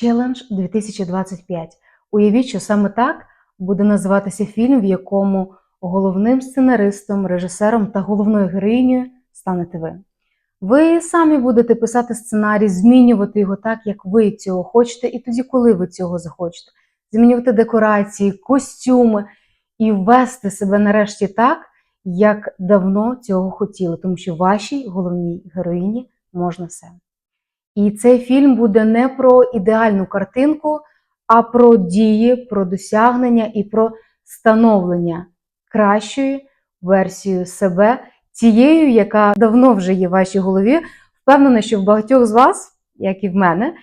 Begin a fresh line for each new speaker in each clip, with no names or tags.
Челендж 2025. Уявіть, що саме так буде називатися фільм, в якому головним сценаристом, режисером та головною героїнею станете ви. Ви самі будете писати сценарій, змінювати його так, як ви цього хочете, і тоді, коли ви цього захочете. Змінювати декорації, костюми і вести себе нарешті так, як давно цього хотіли, тому що вашій головній героїні можна все. І цей фільм буде не про ідеальну картинку, а про дії, про досягнення і про становлення кращої версією себе, тією, яка давно вже є в вашій голові. Впевнена, що в багатьох з вас, як і в мене,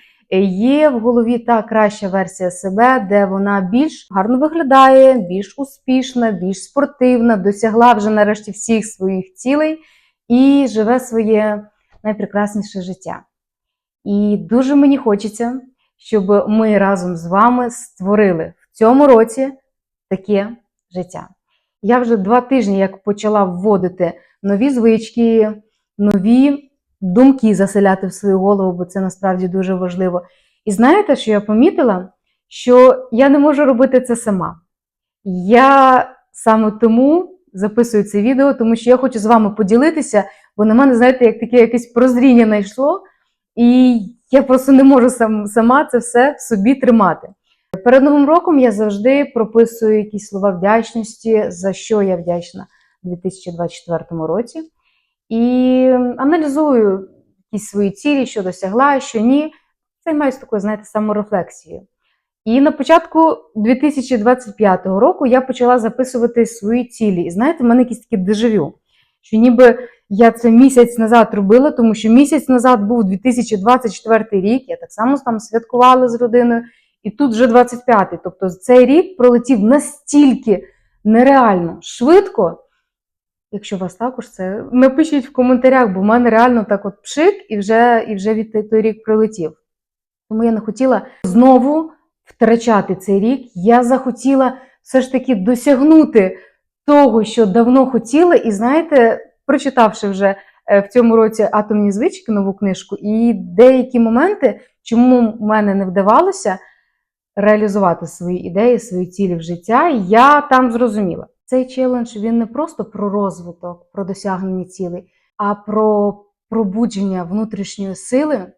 є в голові та краща версія себе, де вона більш гарно виглядає, більш успішна, більш спортивна, досягла вже нарешті всіх своїх цілей і живе своє найпрекрасніше життя. І дуже мені хочеться, щоб ми разом з вами створили в цьому році таке життя. Я вже два тижні як почала вводити нові звички, нові думки заселяти в свою голову, бо це насправді дуже важливо. І знаєте, що я помітила? Що я не можу робити це сама. Я саме тому записую це відео, тому що я хочу з вами поділитися, бо на мене, знаєте, як таке якесь прозріння знайшло. І я просто не можу сам, сама це все в собі тримати. Перед новим роком я завжди прописую якісь слова вдячності, за що я вдячна у 2024 році. І аналізую якісь свої цілі, що досягла, що ні. Займаюся такою, знаєте, саморефлексією. І на початку 2025 року я почала записувати свої цілі. І знаєте, в мене якісь такі дежавю, що ніби я це місяць назад робила, тому що місяць назад був 2024 рік, я так само там святкувала з родиною, і тут вже 25-й. Тобто цей рік пролетів настільки нереально швидко. Якщо вас також це, напишіть в коментарях, бо в мене реально так от пшик, і вже, і вже від той рік прилетів. Тому я не хотіла знову втрачати цей рік. Я захотіла все ж таки досягнути того, що давно хотіла, і знаєте, прочитавши вже е, в цьому році атомні звички, нову книжку, і деякі моменти, чому в мене не вдавалося реалізувати свої ідеї, свої цілі в життя, я там зрозуміла. Цей челендж він не просто про розвиток, про досягнення цілей, а про пробудження внутрішньої сили,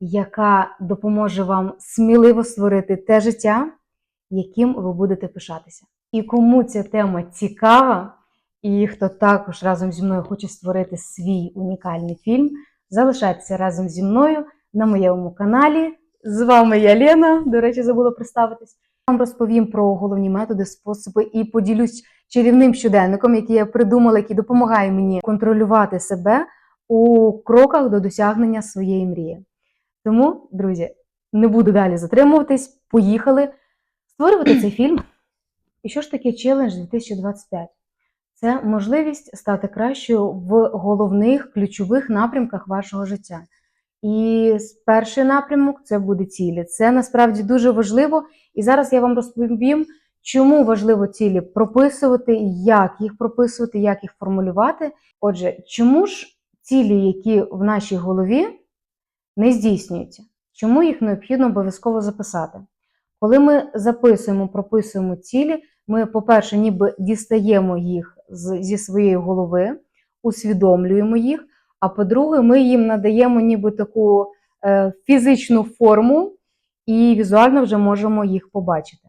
яка допоможе вам сміливо створити те життя, яким ви будете пишатися. І кому ця тема цікава, і хто також разом зі мною хоче створити свій унікальний фільм, залишайтеся разом зі мною на моєму каналі. З вами я Лена, до речі, забула представитись. Вам розповім про головні методи, способи і поділюсь чарівним щоденником, який я придумала, який допомагає мені контролювати себе у кроках до досягнення своєї мрії. Тому, друзі, не буду далі затримуватись. Поїхали створювати цей фільм. І що ж таке челендж 2025? Це можливість стати кращою в головних ключових напрямках вашого життя. І перший напрямок це буде цілі. Це насправді дуже важливо. І зараз я вам розповім, чому важливо цілі прописувати, як їх прописувати, як їх формулювати. Отже, чому ж цілі, які в нашій голові не здійснюються? Чому їх необхідно обов'язково записати? Коли ми записуємо, прописуємо цілі, ми, по-перше, ніби дістаємо їх зі своєї голови, усвідомлюємо їх. А по-друге, ми їм надаємо ніби таку е, фізичну форму і візуально вже можемо їх побачити.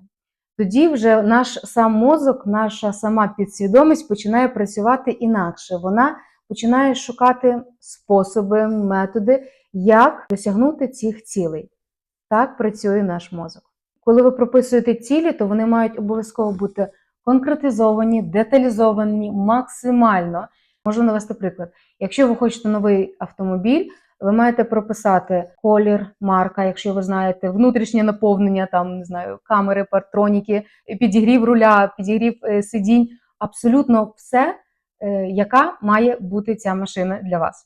Тоді вже наш сам мозок, наша сама підсвідомість починає працювати інакше. Вона починає шукати способи, методи, як досягнути цих цілей. Так працює наш мозок. Коли ви прописуєте цілі, то вони мають обов'язково бути конкретизовані, деталізовані максимально. Можу навести приклад. Якщо ви хочете новий автомобіль, ви маєте прописати колір, марка, якщо ви знаєте, внутрішнє наповнення, там не знаю, камери, партроніки, підігрів руля, підігрів е, сидінь, абсолютно все, е, яка має бути ця машина для вас.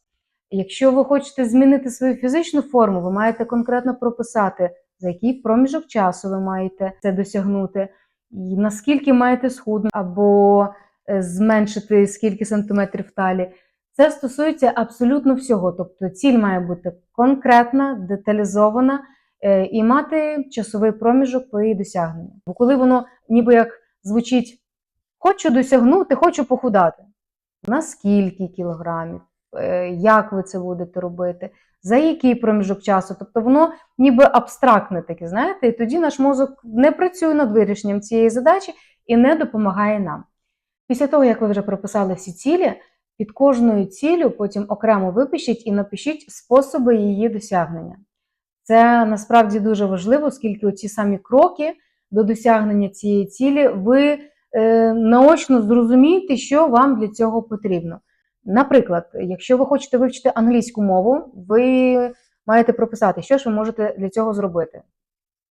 Якщо ви хочете змінити свою фізичну форму, ви маєте конкретно прописати, за який проміжок часу ви маєте це досягнути, і наскільки маєте схуднути, або е, зменшити скільки сантиметрів талі. Це стосується абсолютно всього. Тобто ціль має бути конкретна, деталізована, е, і мати часовий проміжок по її досягненню. Бо коли воно ніби як звучить хочу досягнути, хочу похудати. На скільки кілограмів, як ви це будете робити, за який проміжок часу? Тобто воно ніби абстрактне таке, знаєте, і тоді наш мозок не працює над вирішенням цієї задачі і не допомагає нам. Після того, як ви вже прописали всі цілі, під кожною ціллю потім окремо випишіть і напишіть способи її досягнення. Це насправді дуже важливо, оскільки оці самі кроки до досягнення цієї цілі ви е, наочно зрозумієте, що вам для цього потрібно. Наприклад, якщо ви хочете вивчити англійську мову, ви маєте прописати, що ж ви можете для цього зробити.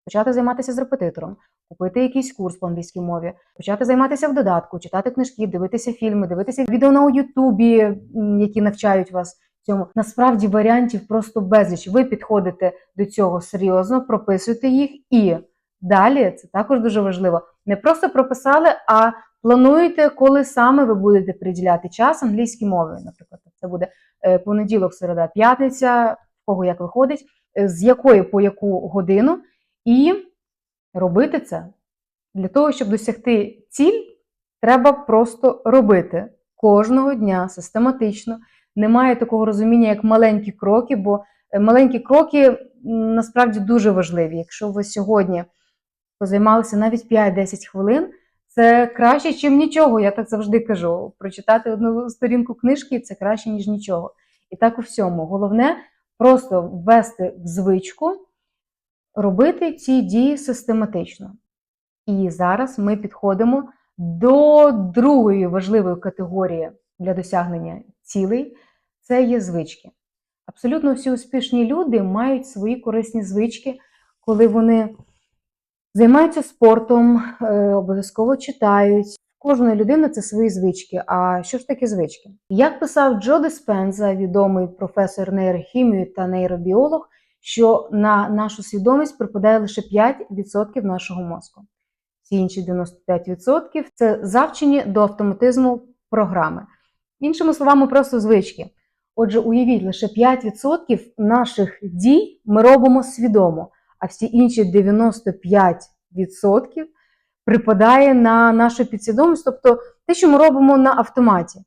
Почати займатися з репетитором, купити якийсь курс по англійській мові, почати займатися в додатку, читати книжки, дивитися фільми, дивитися відео на Ютубі, які навчають вас цьому. Насправді варіантів просто безліч. Ви підходите до цього серйозно, прописуєте їх і далі це також дуже важливо. Не просто прописали, а плануєте, коли саме ви будете приділяти час англійській мові. Наприклад, це буде е, понеділок, середа, п'ятниця, в кого як виходить, е, з якої по яку годину, і робити це. Для того, щоб досягти ціль, треба просто робити кожного дня систематично. Немає такого розуміння, як маленькі кроки, бо е, маленькі кроки насправді дуже важливі. Якщо ви сьогодні позаймалися навіть 5-10 хвилин, це краще, ніж нічого. Я так завжди кажу. Прочитати одну сторінку книжки це краще, ніж нічого. І так у всьому. Головне просто ввести в звичку, робити ці дії систематично. І зараз ми підходимо до другої важливої категорії для досягнення цілей це є звички. Абсолютно всі успішні люди мають свої корисні звички, коли вони займаються спортом, е, обов'язково читають. Кожної людини це свої звички. А що ж таке звички? Як писав Джо Диспенза, відомий професор нейрохімії та нейробіолог, що на нашу свідомість припадає лише 5% нашого мозку. Всі інші 95% це завчені до автоматизму програми. Іншими словами, просто звички. Отже, уявіть, лише 5% наших дій ми робимо свідомо, а всі інші 95% припадає на нашу підсвідомість, тобто те, що ми робимо на автоматі.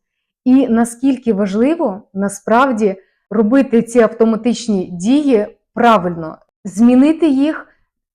І наскільки важливо насправді робити ці автоматичні дії правильно, змінити їх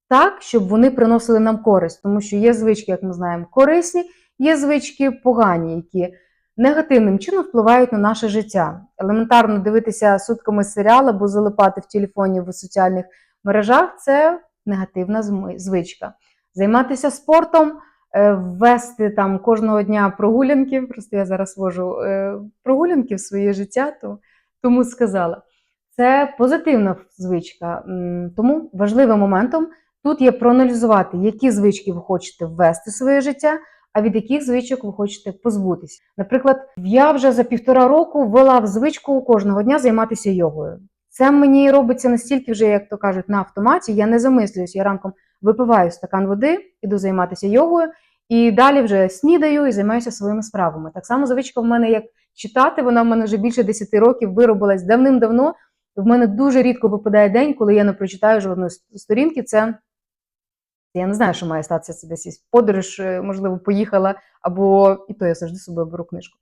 так, щоб вони приносили нам користь, тому що є звички, як ми знаємо, корисні, є звички погані, які негативним чином впливають на наше життя. Елементарно дивитися сутками серіал або залипати в телефоні в соціальних мережах це негативна звичка. Займатися спортом, е, ввести там кожного дня прогулянки. Просто я зараз вожу е, прогулянки в своє життя, то тому сказала. Це позитивна звичка. Тому важливим моментом тут є проаналізувати, які звички ви хочете ввести в своє життя, а від яких звичок ви хочете позбутися. Наприклад, я вже за півтора року ввела в звичку кожного дня займатися йогою. Це мені робиться настільки вже, як то кажуть, на автоматі. Я не замислююсь, я ранком випиваю стакан води, іду займатися йогою, і далі вже снідаю і займаюся своїми справами. Так само звичка в мене як читати, вона в мене вже більше 10 років виробилась давним-давно. В мене дуже рідко випадає день, коли я не прочитаю жодної сторінки. Це я не знаю, що має статися це десь подорож, е, можливо, поїхала, або і то я завжди собою беру книжку.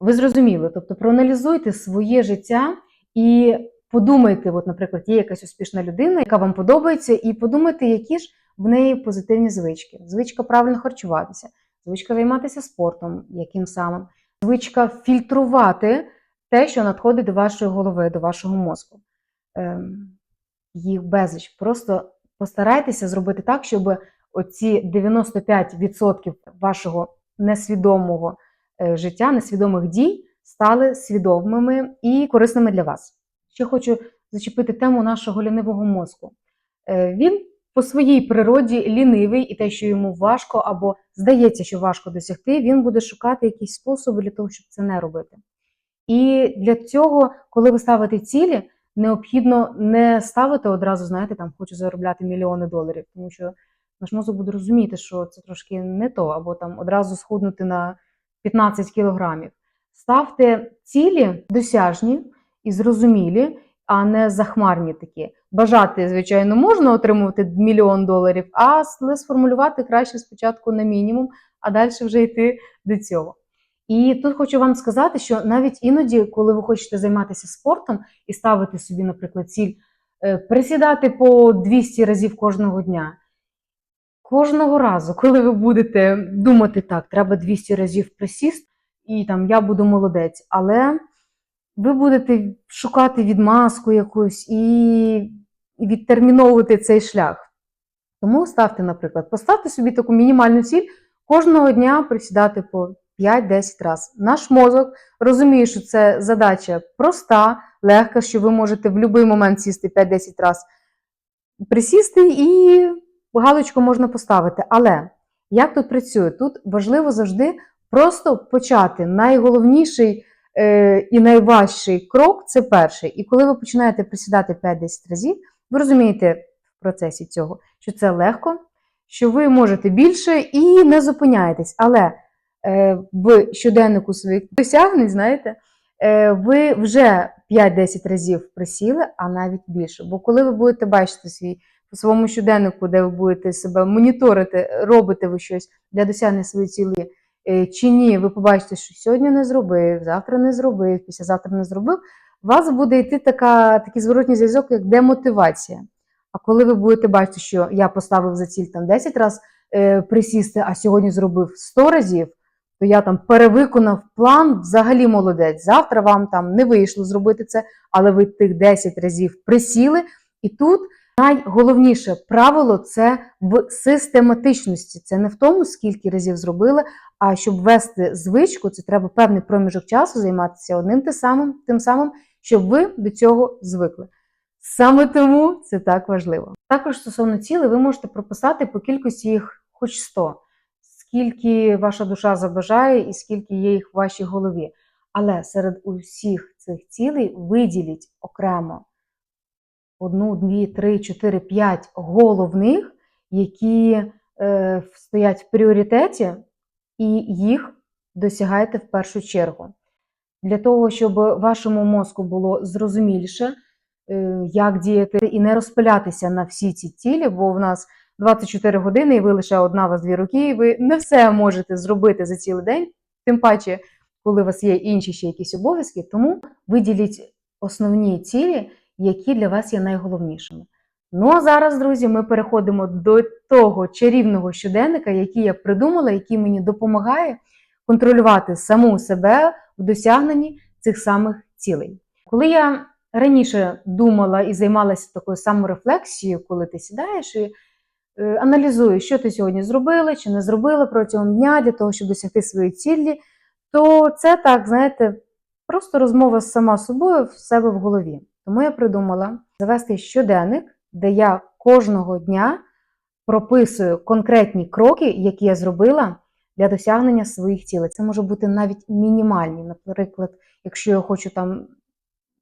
Ви зрозуміли, тобто проаналізуйте своє життя і подумайте, от, наприклад, є якась успішна людина, яка вам подобається, і подумайте, які ж в неї позитивні звички. Звичка правильно харчуватися, звичка займатися спортом, яким самим, звичка фільтрувати те, що надходить до вашої голови, до вашого мозку. Ем, їх безліч. Просто постарайтеся зробити так, щоб оці 95% вашого несвідомого е, життя, несвідомих дій стали свідомими і корисними для вас. Ще хочу зачепити тему нашого лінивого мозку. Е, Він по своїй природі лінивий, і те, що йому важко або здається, що важко досягти, він буде шукати якісь способи для того, щоб це не робити. І для цього, коли ви ставите цілі, необхідно не ставити одразу, знаєте, там хочу заробляти мільйони доларів, тому що наш мозок буде розуміти, що це трошки не то, або там одразу схуднути на 15 кілограмів. Ставте цілі досяжні і зрозумілі, а не захмарні такі. Бажати, звичайно, можна отримувати мільйон доларів, а сформулювати краще спочатку на мінімум, а далі вже йти до цього. І тут хочу вам сказати, що навіть іноді, коли ви хочете займатися спортом і ставити собі, наприклад, ціль е, присідати по 200 разів кожного дня. Кожного разу, коли ви будете думати, так, треба 200 разів присісти, і там я буду молодець, але ви будете шукати відмазку якусь і відтерміновувати цей шлях. Тому ставте, наприклад, поставте собі таку мінімальну ціль кожного дня присідати по 5-10 разів. Наш мозок розуміє, що це задача проста, легка, що ви можете в будь-який момент сісти 5-10 разів, присісти і галочку можна поставити. Але як тут працює? Тут важливо завжди просто почати. Найголовніший і найважчий крок це перший. І коли ви починаєте присідати 5-10 разів, ви розумієте в процесі цього, що це легко, що ви можете більше і не зупиняєтесь. Але е, в щоденнику своїх досягнень, знаєте, е, ви вже 5-10 разів присіли, а навіть більше. Бо коли ви будете бачити свій по своєму щоденнику, де ви будете себе моніторити, робите ви щось для досягнення своєї цілі, е, чи ні, ви побачите, що сьогодні не зробив, завтра не зробив, післязавтра не зробив, у вас буде йти така, такий зворотній зв'язок, як демотивація. А коли ви будете бачити, що я поставив за ціль там 10 разів е, присісти, а сьогодні зробив 100 разів, то я там перевиконав план, взагалі молодець. Завтра вам там не вийшло зробити це, але ви тих 10 разів присіли. І тут найголовніше правило це в систематичності. Це не в тому, скільки разів зробили, а щоб ввести звичку, це треба певний проміжок часу займатися одним тим самим, тим самим, щоб ви до цього звикли. Саме тому це так важливо. Також стосовно цілей, ви можете прописати по кількості їх хоч 100, скільки ваша душа забажає і скільки є їх в вашій голові. Але серед усіх цих цілей виділіть окремо одну, дві, три, чотири, п'ять головних, які е, стоять в пріоритеті, і їх досягайте в першу чергу. Для того, щоб вашому мозку було зрозуміліше, е, як діяти, і не розпилятися на всі ці цілі, бо в нас 24 години, і ви лише одна вас дві роки, і ви не все можете зробити за цілий день, тим паче, коли у вас є інші ще якісь обов'язки, тому виділіть основні цілі, які для вас є найголовнішими. Ну а зараз, друзі, ми переходимо до того чарівного щоденника, який я придумала, який мені допомагає контролювати саму себе в досягненні цих самих цілей. Коли я раніше думала і займалася такою саморефлексією, коли ти сідаєш і е, аналізуєш, що ти сьогодні зробила чи не зробила протягом дня для того, щоб досягти своєї цілі, то це так, знаєте, просто розмова сама собою в себе в голові. Тому я придумала завести щоденник, де я кожного дня прописую конкретні кроки, які я зробила для досягнення своїх цілей. Це може бути навіть мінімальні. Наприклад, якщо я хочу там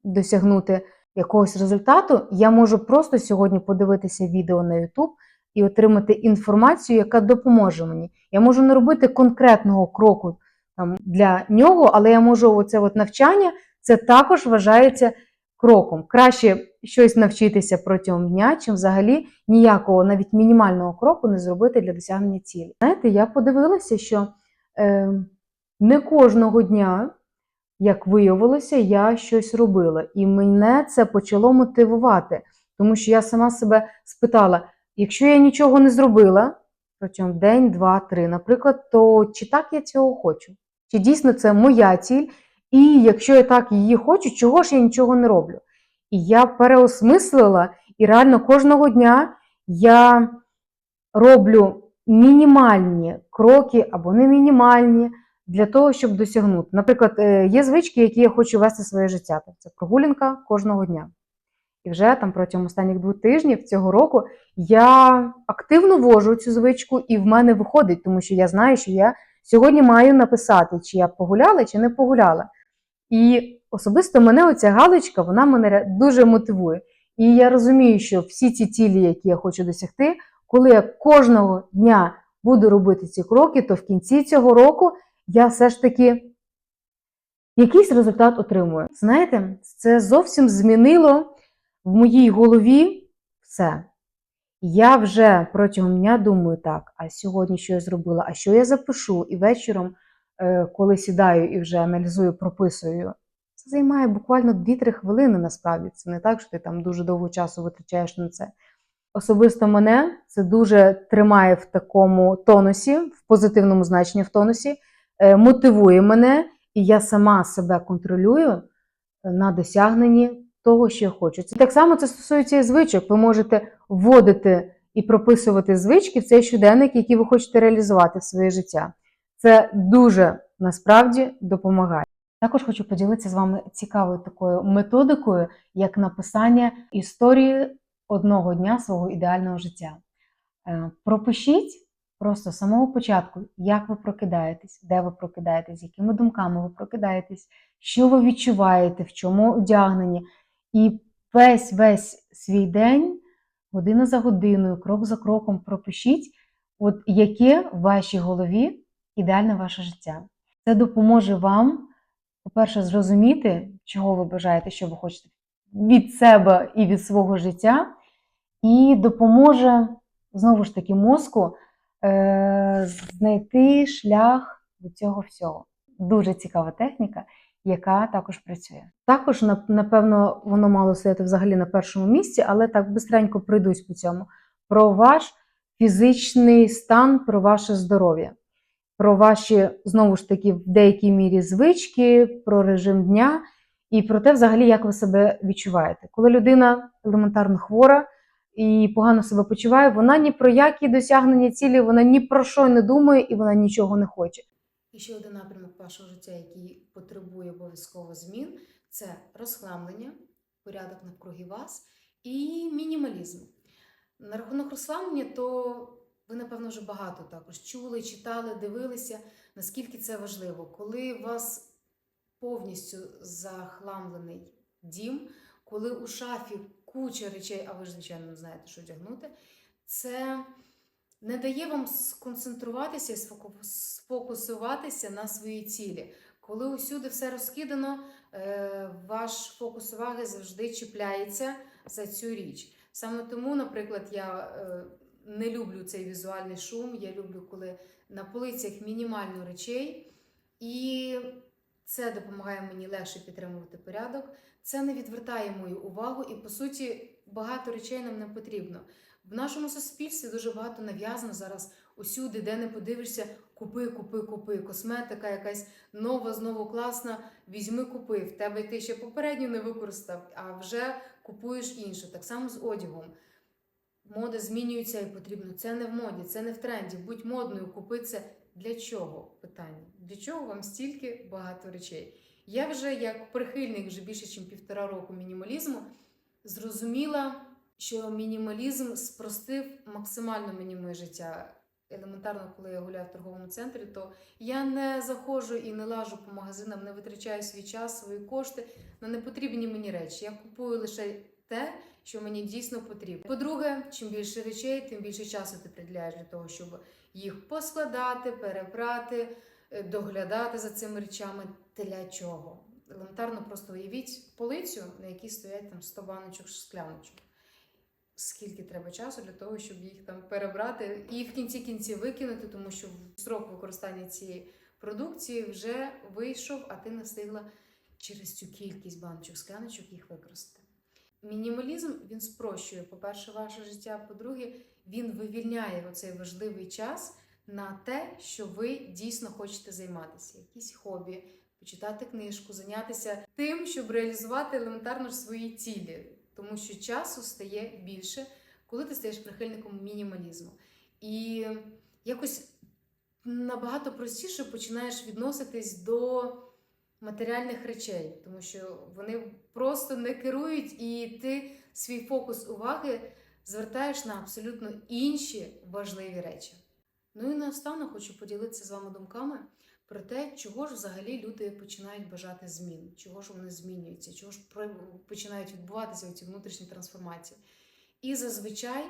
досягнути якогось результату, я можу просто сьогодні подивитися відео на YouTube і отримати інформацію, яка допоможе мені. Я можу не робити конкретного кроку там, для нього, але я можу оце от навчання, це також вважається кроком. Краще щось навчитися протягом дня, чим взагалі ніякого, навіть мінімального кроку не зробити для досягнення цілі. Знаєте, я подивилася, що е, не кожного дня, як виявилося, я щось робила. І мене це почало мотивувати, тому що я сама себе спитала: якщо я нічого не зробила протягом день, два, три, наприклад, то чи так я цього хочу? Чи дійсно це моя ціль? І якщо я так її хочу, чого ж я нічого не роблю? І я переосмислила, і реально кожного дня я роблю мінімальні кроки або не мінімальні для того, щоб досягнути. Наприклад, е, є звички, які я хочу вести в своє життя. Тобто Це прогулянка кожного дня. І вже там протягом останніх двох тижнів цього року я активно вожу цю звичку, і в мене виходить, тому що я знаю, що я сьогодні маю написати, чи я погуляла, чи не погуляла. І особисто мене оця галочка, вона мене дуже мотивує. І я розумію, що всі ці цілі, які я хочу досягти, коли я кожного дня буду робити ці кроки, то в кінці цього року я все ж таки якийсь результат отримую. Знаєте, це зовсім змінило в моїй голові все. Я вже протягом дня думаю, так, а сьогодні що я зробила, а що я запишу, і вечором, коли сідаю і вже аналізую, прописую, це займає буквально 2-3 хвилини насправді. Це не так, що ти там дуже довго часу витрачаєш на це. Особисто мене це дуже тримає в такому тонусі, в позитивному значенні в тонусі, е, мотивує мене, і я сама себе контролюю на досягненні того, що я хочу. Це так само це стосується і звичок. Ви можете вводити і прописувати звички в цей щоденник, які ви хочете реалізувати в своє життя. Це дуже насправді допомагає. Також хочу поділитися з вами цікавою такою методикою, як написання історії одного дня свого ідеального життя. Е, Пропишіть просто з самого початку, як ви прокидаєтесь, де ви прокидаєтесь, якими думками ви прокидаєтесь, що ви відчуваєте, в чому одягнені. І весь весь свій день, година за годиною, крок за кроком пропишіть, от яке в вашій голові ідеальне ваше життя. Це допоможе вам, по-перше, зрозуміти, чого ви бажаєте, що ви хочете від себе і від свого життя, і допоможе знову ж таки мозку е- знайти шлях до цього всього. Дуже цікава техніка, яка також працює. Також, напевно, воно мало стояти взагалі на першому місці, але так бистренько пройдусь по цьому. Про ваш фізичний стан, про ваше здоров'я, про ваші, знову ж таки, в деякій мірі звички, про режим дня і про те, взагалі, як ви себе відчуваєте. Коли людина елементарно хвора і погано себе почуває, вона ні про які досягнення цілі, вона ні про що не думає і вона нічого не хоче.
І ще один напрямок вашого життя, який потребує обов'язково змін, це розхламлення, порядок навкруги вас і мінімалізм. На рахунок розхламлення, то ви, напевно, вже багато також чули, читали, дивилися, наскільки це важливо. Коли у вас повністю захламлений дім, коли у шафі куча речей, а ви ж, звичайно, знаєте, що вдягнути, це не дає вам сконцентруватися і сфокусуватися на своїй цілі. Коли усюди все розкидано, е, ваш фокус уваги завжди чіпляється за цю річ. Саме тому, наприклад, я е, не люблю цей візуальний шум. Я люблю, коли на полицях мінімально речей, і це допомагає мені легше підтримувати порядок. Це не відвертає мою увагу, і по суті багато речей нам не потрібно. В нашому суспільстві дуже багато нав'язано зараз усюди, де не подивишся, купи, купи, купи. Косметика якась нова, знову класна. Візьми, купи. В тебе ти ще попередню не використав, а вже купуєш іншу. Так само з одягом. Мода змінюється і потрібно. Це не в моді, це не в тренді. Будь модною, купи це. Для чого? Питання. Для чого вам стільки багато речей? Я вже як прихильник вже більше, ніж півтора року мінімалізму, зрозуміла, що мінімалізм спростив максимально мені моє життя. Елементарно, коли я гуляю в торговому центрі, то я не заходжу і не лажу по магазинам, не витрачаю свій час, свої кошти на непотрібні мені речі. Я купую лише те, що мені дійсно потрібно. По-друге, чим більше речей, тим більше часу ти приділяєш для того, щоб їх поскладати, перебрати, е, доглядати за цими речами. Для чого? Елементарно просто уявіть полицю, на якій стоять там 100 баночок скляночок. Скільки треба часу для того, щоб їх там перебрати і в кінці кінці викинути, тому що срок використання цієї продукції вже вийшов, а ти не встигла через цю кількість баночок скляночок їх використати. Мінімалізм він спрощує, по-перше, ваше життя. По-друге, він вивільняє оцей важливий час на те, що ви дійсно хочете займатися. Якісь хобі, почитати книжку, зайнятися тим, щоб реалізувати елементарно ж свої цілі. Тому що часу стає більше, коли ти стаєш прихильником мінімалізму. І якось набагато простіше починаєш відноситись до матеріальних речей, тому що вони просто не керують, і ти свій фокус уваги звертаєш на абсолютно інші важливі речі. Ну і наостанок хочу поділитися з вами думками про те, чого ж взагалі люди починають бажати змін, чого ж вони змінюються, чого ж починають відбуватися ці внутрішні трансформації. І зазвичай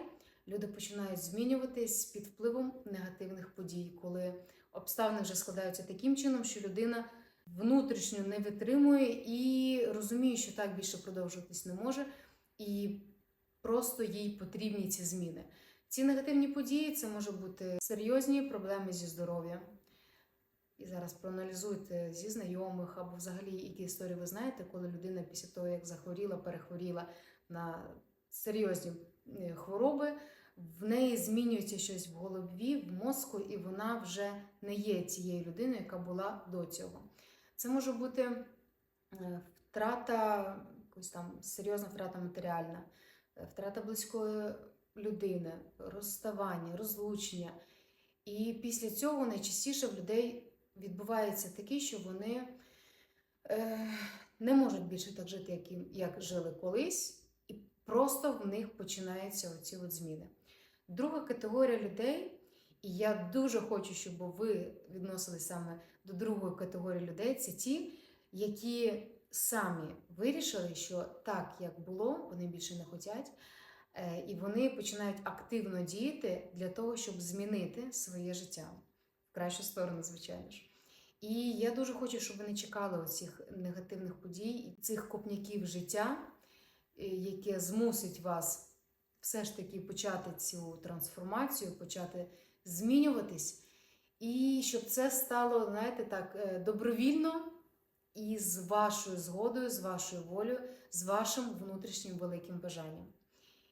люди починають змінюватись під впливом негативних подій, коли обставини вже складаються таким чином, що людина внутрішньо не витримує і розуміє, що так більше продовжуватись не може. і просто їй потрібні ці зміни. Ці негативні події це може бути серйозні проблеми зі здоров'ям. І зараз проаналізуйте зі знайомих або взагалі які історії ви знаєте, коли людина після того, як захворіла, перехворіла на серйозні е, хвороби, в неї змінюється щось в голові, в мозку, і вона вже не є цією людиною, яка була до цього. Це може бути е, втрата, якась там серйозна втрата матеріальна, е, втрата близької людини, розставання, розлучення. І після цього найчастіше в людей відбувається таке, що вони е, не можуть більше так жити, як, як жили колись, і просто в них починаються оці от зміни. Друга категорія людей, і я дуже хочу, щоб ви відносились саме до другої категорії людей, це ті, які самі вирішили, що так, як було, вони більше не хочуть. Е, І вони починають активно діяти для того, щоб змінити своє життя в кращу сторону, звичайно ж. І я дуже хочу, щоб ви не чекали оцих негативних подій, і цих копняків життя, е, яке змусить вас все ж таки почати цю трансформацію, почати змінюватись, і щоб це стало, знаєте, так, е, добровільно і з вашою згодою, з вашою волею, з вашим внутрішнім великим бажанням.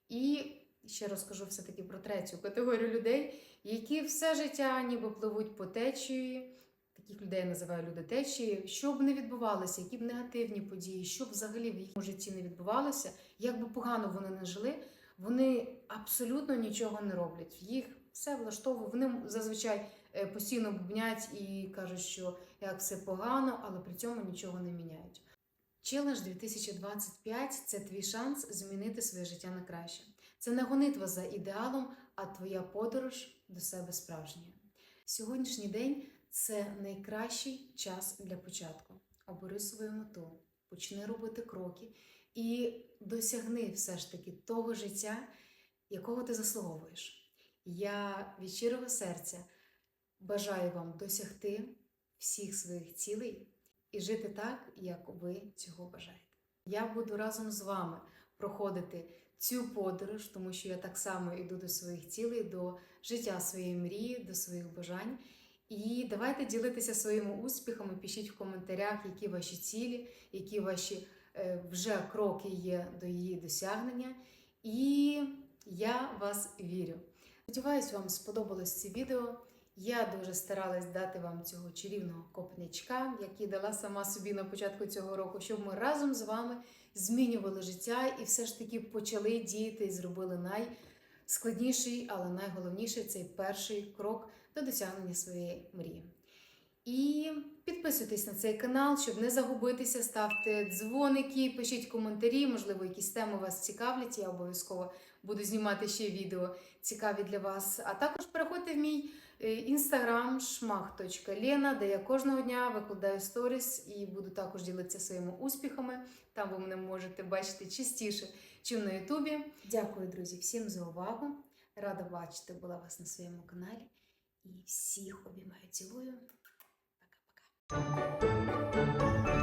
І ще розкажу все-таки про третю категорію людей, які все життя ніби пливуть по течії. Таких людей я називаю люди течії. Що б не відбувалося, які б негативні події, що б взагалі в їхньому житті не відбувалося, як би погано вони не жили, вони абсолютно нічого не роблять. Їх все влаштовує. Вони зазвичай е, постійно бубнять і кажуть, що як все погано, але при цьому нічого не міняють. Челендж 2025 це твій шанс змінити своє життя на краще. Це не гонитва за ідеалом, а твоя подорож до себе справжня. Сьогоднішній день це найкращий час для початку. Обери свою мету, почни робити кроки і досягни все ж таки того життя, якого ти заслуговуєш. Я від щирого серця бажаю вам досягти всіх своїх цілей і жити так, як ви цього бажаєте. Я буду разом з вами проходити цю подорож, тому що я так само йду до своїх цілей, до життя своєї мрії, до своїх бажань. І давайте ділитися своїми успіхами, пишіть в коментарях, які ваші цілі, які ваші е, вже кроки є до її досягнення. І я вас вірю. Сподіваюсь, вам сподобалось це відео. Я дуже старалась дати вам цього чарівного копнячка, який дала сама собі на початку цього року, щоб ми разом з вами змінювали життя і все ж таки почали діяти і зробили найскладніший, але найголовніший цей перший крок до досягнення своєї мрії. І підписуйтесь на цей канал, щоб не загубитися, ставте дзвоники, пишіть коментарі, можливо, якісь теми вас цікавлять. Я обов'язково буду знімати ще відео цікаві для вас. А також переходьте в мій інстаграм шмах.лена, де я кожного дня викладаю сторіс і буду також ділитися своїми успіхами. Там ви мене можете бачити частіше, чим на Ютубі. Дякую, друзі, всім за увагу. Рада бачити була вас на своєму каналі. І всіх обіймаю, цілую. Пока-пока.